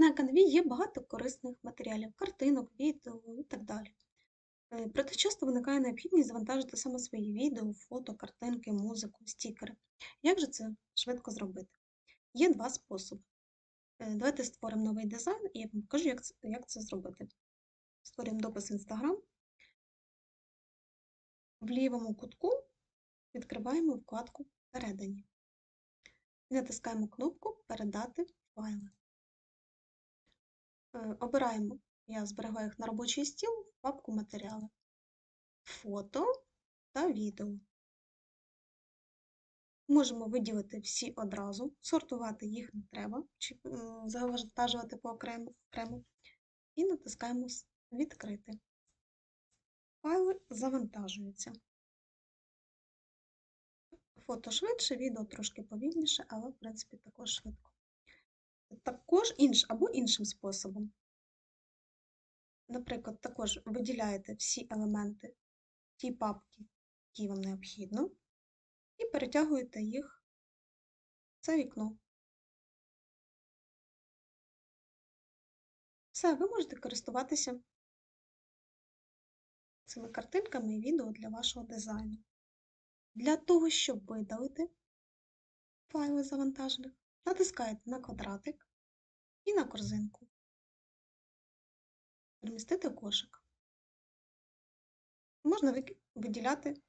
На канві є багато корисних матеріалів, картинок, відео і так далі. Е, Проте часто виникає необхідність завантажити саме свої відео, фото, картинки, музику, стікери. Як же це швидко зробити? Є два способи. Е, Давайте створимо новий дизайн і я вам покажу, як це, як це зробити. Створюємо допис Instagram. В лівому кутку відкриваємо вкладку Передані. І натискаємо кнопку Передати файли. Е, Обираємо, я зберігаю їх на робочий стіл папку матеріали, фото та відео. Можемо виділити всі одразу, сортувати їх не треба, чи завантажувати по окремо. І натискаємо Відкрити. Файли завантажуються. Фото швидше, відео трошки повільніше, але в принципі також швидко. Також інш, або іншим способом. Наприклад, також виділяєте всі елементи в тій папки, які вам необхідно, і перетягуєте їх в це вікно. Все, ви можете користуватися цими картинками і відео для вашого дизайну. Для того, щоб видалити файли завантажених, натискаєте на квадратик і на корзинку. Перемістити кошик. Можна виділяти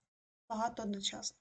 багато одночасно.